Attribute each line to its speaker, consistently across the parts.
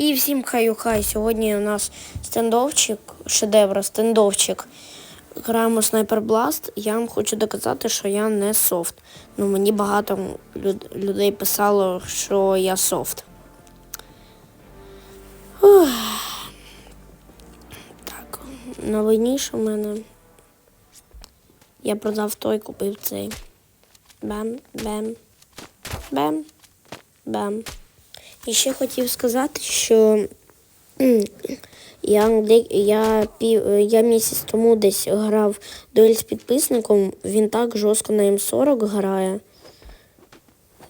Speaker 1: І всім хай-хай. Сьогодні у нас стендовчик, шедевр, стендовчик. Граємо Снайпер Бласт. Я вам хочу доказати, що я не софт. Ну, мені багато люд- людей писало, що я софт. Ух. Так, новиніше в мене. Я продав той, купив цей. Бам, бам, бам, бам. І ще хотів сказати, що я, я, я місяць тому десь грав дуель з підписником, він так жорстко на М40 грає.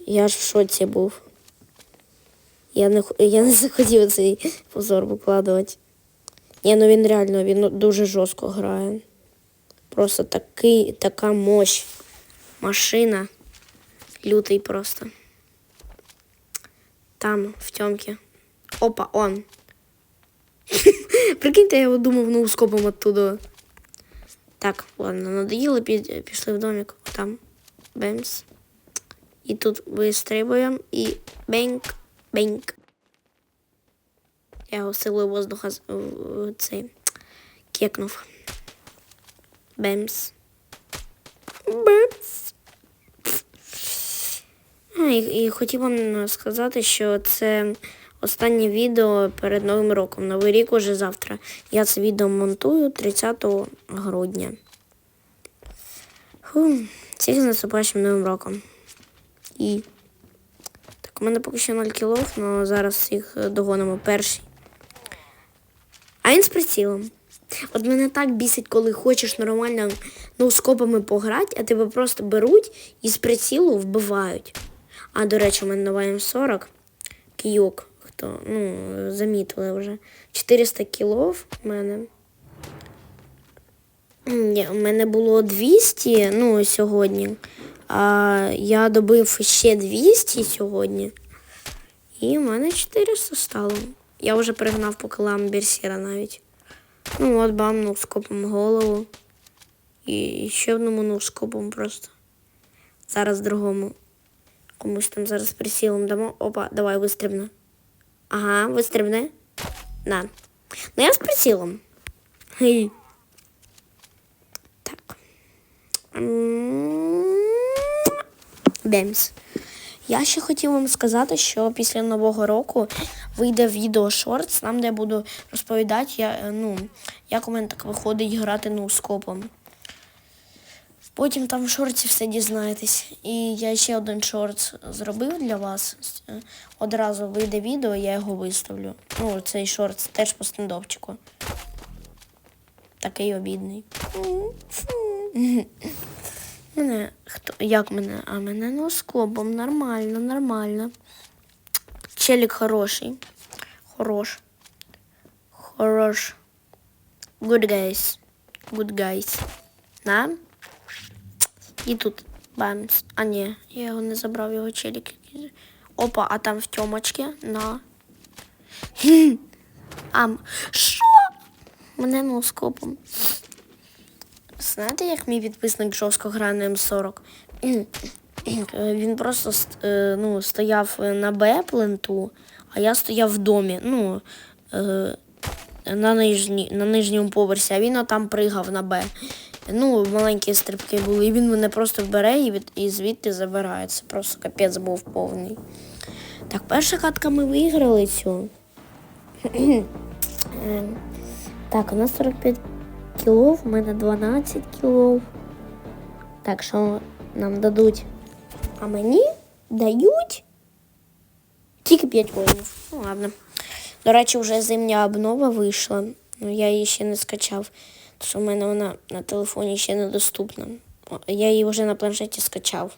Speaker 1: Я ж в шоці був. Я не, я не захотів цей позор викладувати. Ні, ну він реально він дуже жорстко грає. Просто такий, така мощь. Машина. Лютий просто. Там, в тьомки. Опа, он. Прикиньте, я його думав ноускопом оттуда. Так, ладно, надоїло, пі- пішли в домик. Там. Бемс. І тут вистрибуємо і беньк, беньк. Я силою воздуха в цей кекнув. Бемс. І, і хотів вам сказати, що це останнє відео перед Новим роком. Новий рік уже завтра. Я це відео монтую 30 грудня. Фу, всіх з наступаючим Новим роком. І так, у мене поки що 0 кілов, але зараз їх догонимо перший. А він з прицілом. От мене так бісить, коли хочеш нормально ну, скопами пограти, а тебе просто беруть і з прицілу вбивають. А, до речі, у мене нова М40. Кийок, хто, ну, замітили вже. 400 кілов у мене. Ні, у мене було 200, ну, сьогодні. А я добив ще 200 сьогодні. І в мене 400 стало. Я вже перегнав по килам Берсіра навіть. Ну, от бамнув скопом голову. І ще одному ну, скопом просто. Зараз другому. Комусь там зараз присілом дамо. Опа, давай вистрибне. Ага, вистрибне. На. Ну я з прицілом. Гей. Так. Бемс. Я ще хотів вам сказати, що після Нового року вийде відео шортс, там де я буду розповідати, я, ну, як у мене так виходить грати ноускопом. Потім там в шорті все дізнаєтесь. І я ще один шорт зробив для вас. Е, Одразу вийде відео, я його виставлю. Ну, цей шорт теж по стендовчику. Такий обідний. Мене хто як мене? А мене носкопом. Нормально, нормально. Челік хороший. Хорош. Хорош. Good guys. Good guys. На. І тут бамс. А ні, я його не забрав, його челік. Опа, а там в тьомочки. На. Ам. Що? Мене носкопом. Знаєте, як мій підписник жорстко грає на М40? Він просто е, ну, стояв на Б пленту, а я стояв в домі. Ну, е, на, нижні, на нижньому поверсі, а він там пригав на Б. Ну, маленькі стрибки були, і він мене просто бере і, від, і звідти забирає. Це просто капець був повний. Так, перша катка ми виграли цю. Е, Так, у нас 45 кілов, у мене 12 кілов. Так що нам дадуть. А мені дають тільки 5 воїнів. Ну ладно. До речі, вже зимня обнова вийшла. Ну, я її ще не скачав, що в мене вона на телефоні ще недоступна. Я її вже на планшеті скачав.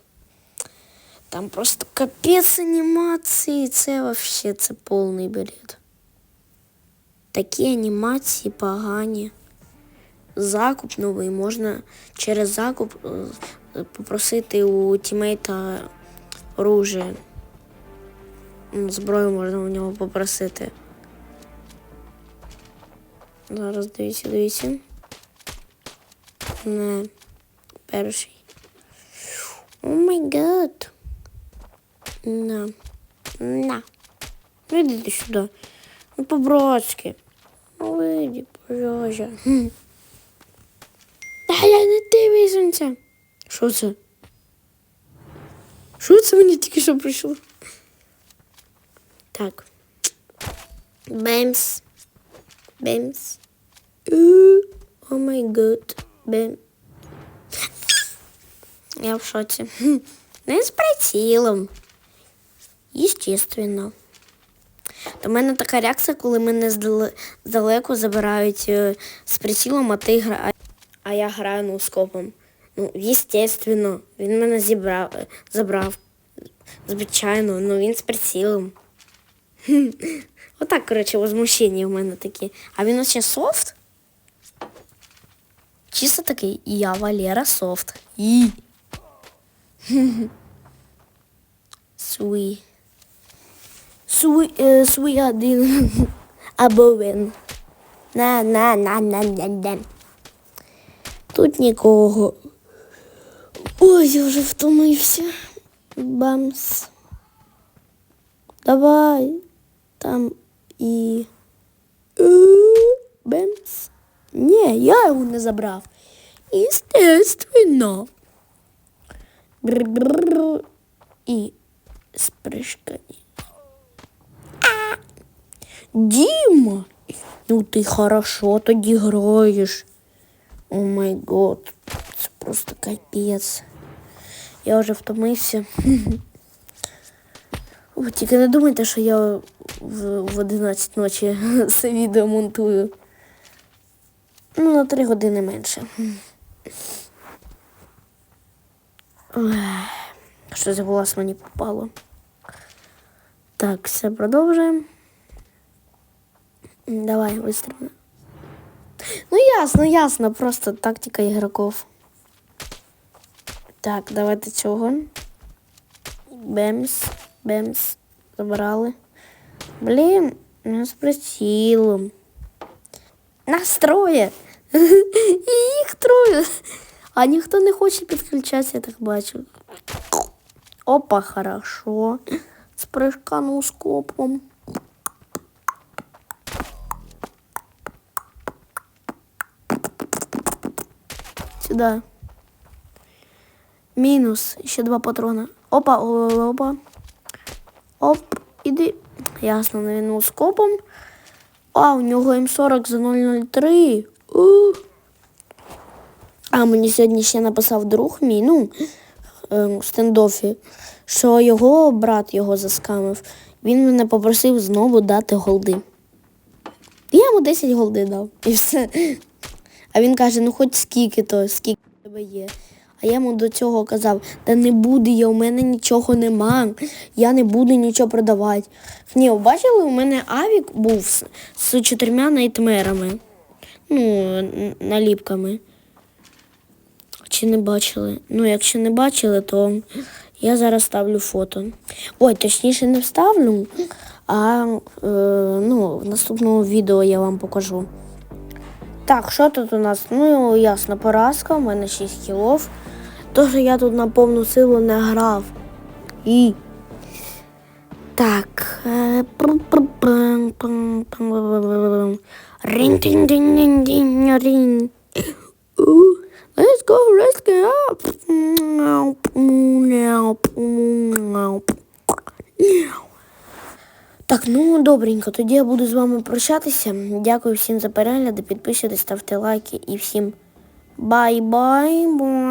Speaker 1: Там просто капець анімації. Це вообще це повний бред. Такі анімації погані. Закуп новий можна через закуп е, попросити у тімейта оружие. Зброю можна у нього попросити. Зараз дивіться, дивіться. Не. Перший. О май гад. На. На. Ну, йдите сюди. Ну, по-братськи. Ну, вийди, пожалуйста. Та я не ти. Що це? Що це мені тільки що прийшло? Так. Бемс. Бемс. О май гад. Бем. Я в. Хм. Не з прицілом. Естественно. До мене така реакція, коли мене здалеку забирають е, з прицілом, а ти гра... а я граю ну, скопом. Ну, естественно, він мене зібрав, забрав. Звичайно, ну він з прицілом. Отак, коротше, возмущення в мене такі. А він ще софт? Чисто такий, я Валера софт. І. Суй. Суй, е, суй один. Або він. На, на, на, на, на, на. Тут нікого. Ой, я вже втомився. Бамс. Давай. Там і. Е, Бемс. Ні, я його не забрав. Естественно. Брррр. І спришкані. Діма, ну ти хорошо тоді граєш. О май год, це просто капець. Я вже втомився. Тільки не думайте, що я в 11 ночі це відео монтую. Ну, на 3 години менше. Ой, що за волос мені попало. Так, все продовжуємо. Давай, вистріли. Ну ясно, ясно, просто тактика ігроків. Так, давайте цього. Бемс, бемс. Забрали. Блін, ну з прицілом. Нас троє. І їх троє. А ніхто не хоче підключатися, я так бачу. Опа, хорошо. З прыжкану скопом. Сюда. Мінус. Ще два патрона. Опа, опа. Оп, іди. Ясно, на війну скопом. А, у нього М40 за 003. Ух. А мені сьогодні ще написав друг мій, ну, ем, в стендофі, що його брат його заскамив. Він мене попросив знову дати голди. Я йому 10 голди дав. І все. А він каже, ну хоч скільки то, скільки в тебе є. А я йому до цього казав, та не буде я, у мене нічого нема, я не буду нічого продавати. Ні, бачили, у мене авік був з, з чотирма найтмерами. Ну, наліпками. Чи не бачили? Ну, якщо не бачили, то я зараз ставлю фото. Ой, точніше не вставлю, а е, ну, в наступному відео я вам покажу. Так, що тут у нас? Ну, ясно, поразка, у мене 6 кілов. Тож я тут на повну силу не грав. І. Так. е. Рін-тін-тін-тін-тін-рін. Let's go, let's go. Так, ну добренько, тоді я буду з вами прощатися. Дякую всім за перегляди, підписуйтесь, ставте лайки і всім бай-бай. бай.